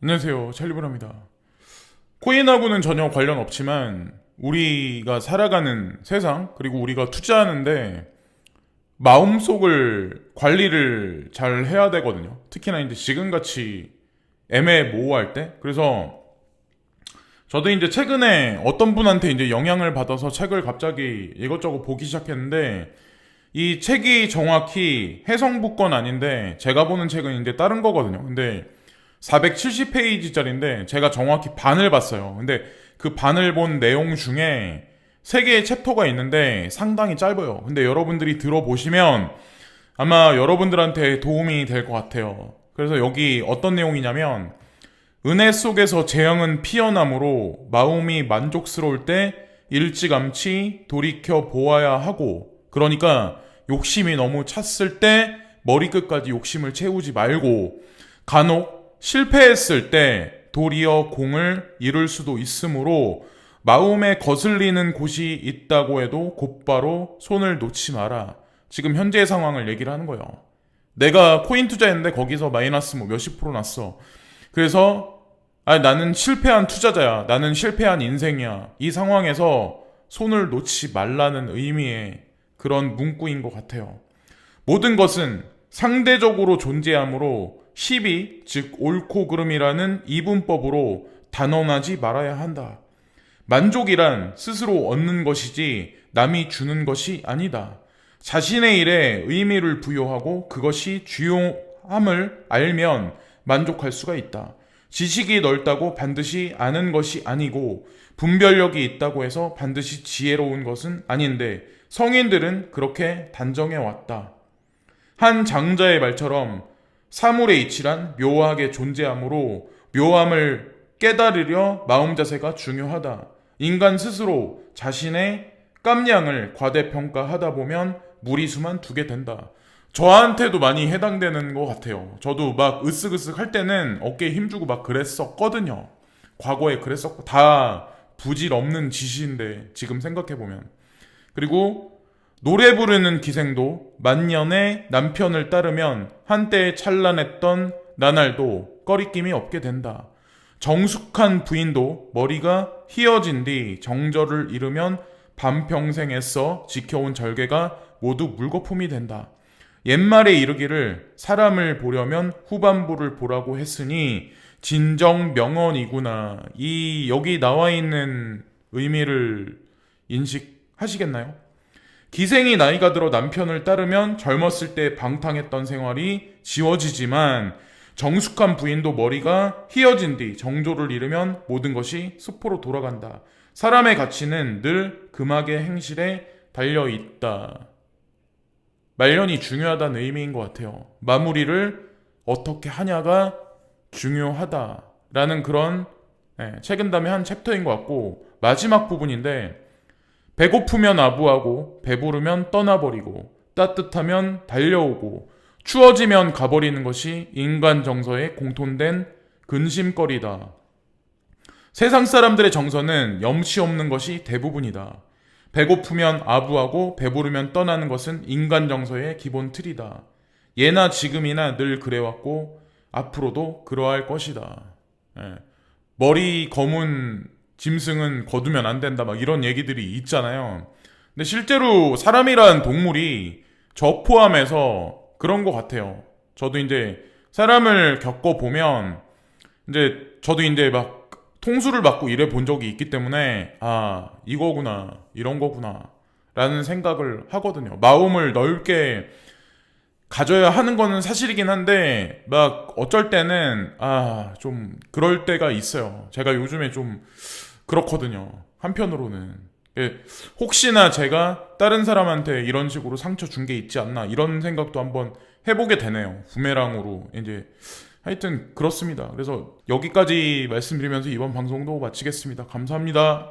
안녕하세요. 찰리브라입니다. 코인하고는 전혀 관련 없지만 우리가 살아가는 세상 그리고 우리가 투자하는데 마음속을 관리를 잘 해야 되거든요. 특히나 이제 지금같이 애매모호할 때. 그래서 저도 이제 최근에 어떤 분한테 이제 영향을 받아서 책을 갑자기 이것저것 보기 시작했는데 이 책이 정확히 해성북권 아닌데 제가 보는 책은 이제 다른 거거든요. 근데 470페이지짜리인데 제가 정확히 반을 봤어요. 근데 그 반을 본 내용 중에 세 개의 챕터가 있는데 상당히 짧아요. 근데 여러분들이 들어보시면 아마 여러분들한테 도움이 될 것 같아요. 그래서 여기 어떤 내용이냐면 은혜 속에서 재앙은 피어나므로 마음이 만족스러울 때 일찌감치 돌이켜 보아야 하고 그러니까 욕심이 너무 찼을 때 머리끝까지 욕심을 채우지 말고 간혹 실패했을 때 도리어 공을 이룰 수도 있으므로 마음에 거슬리는 곳이 있다고 해도 곧바로 손을 놓지 마라. 지금 현재의 상황을 얘기를 하는 거예요. 내가 코인 투자했는데 거기서 마이너스 뭐 몇십 프로 났어. 그래서 아 나는 실패한 투자자야. 나는 실패한 인생이야. 이 상황에서 손을 놓지 말라는 의미의 그런 문구인 것 같아요. 모든 것은 상대적으로 존재하므로 시비, 즉 옳고 그름이라는 이분법으로 단언하지 말아야 한다. 만족이란 스스로 얻는 것이지 남이 주는 것이 아니다. 자신의 일에 의미를 부여하고 그것이 주요함을 알면 만족할 수가 있다. 지식이 넓다고 반드시 아는 것이 아니고 분별력이 있다고 해서 반드시 지혜로운 것은 아닌데 성인들은 그렇게 단정해 왔다. 한 장자의 말처럼 사물의 이치란 묘하게 존재하므로 묘함을 깨달으려 마음 자세가 중요하다. 인간 스스로 자신의 깜냥을 과대평가하다 보면 무리수만 두게 된다. 저한테도 많이 해당되는 것 같아요. 저도 막 으쓱으쓱 할 때는 어깨에 힘주고 막 그랬었거든요. 과거에 그랬었고, 다 부질 없는 짓인데, 지금 생각해 보면. 그리고 노래 부르는 기생도 만년의 남편을 따르면 한때 찬란했던 나날도 꺼리낌이 없게 된다. 정숙한 부인도 머리가 휘어진 뒤 정절을 잃으면 반평생 애써 지켜온 절개가 모두 물거품이 된다. 옛말에 이르기를 사람을 보려면 후반부를 보라고 했으니 진정 명언이구나. 이 여기 나와 있는 의미를 인식하시겠나요? 기생이 나이가 들어 남편을 따르면 젊었을 때 방탕했던 생활이 지워지지만 정숙한 부인도 머리가 휘어진 뒤 정조를 잃으면 모든 것이 수포로 돌아간다. 사람의 가치는 늘 금악의 행실에 달려 있다. 말년이 중요하다는 의미인 것 같아요. 마무리를 어떻게 하냐가 중요하다라는 그런 예, 책임담의 한 챕터인 것 같고 마지막 부분인데 배고프면 아부하고 배부르면 떠나버리고 따뜻하면 달려오고 추워지면 가버리는 것이 인간 정서의 공통된 근심거리다. 세상 사람들의 정서는 염치 없는 것이 대부분이다. 배고프면 아부하고 배부르면 떠나는 것은 인간 정서의 기본 틀이다. 예나 지금이나 늘 그래왔고 앞으로도 그러할 것이다. 예. 머리 검은 짐승은 거두면 안 된다 막 이런 얘기들이 있잖아요. 근데 실제로 사람이란 동물이 저 포함해서 그런 것 같아요. 저도 이제 사람을 겪어 보면 이제 저도 이제 막 통수를 받고 일해 본 적이 있기 때문에 아 이거구나 이런 거구나 라는 생각을 하거든요. 마음을 넓게 가져야 하는 거는 사실이긴 한데 막 어쩔 때는 아 좀 그럴 때가 있어요. 제가 요즘에 좀 그렇거든요. 한편으로는 예, 혹시나 제가 다른 사람한테 이런 식으로 상처 준 게 있지 않나 이런 생각도 한번 해보게 되네요. 부메랑으로 이제 하여튼 그렇습니다. 그래서 여기까지 말씀드리면서 이번 방송도 마치겠습니다. 감사합니다.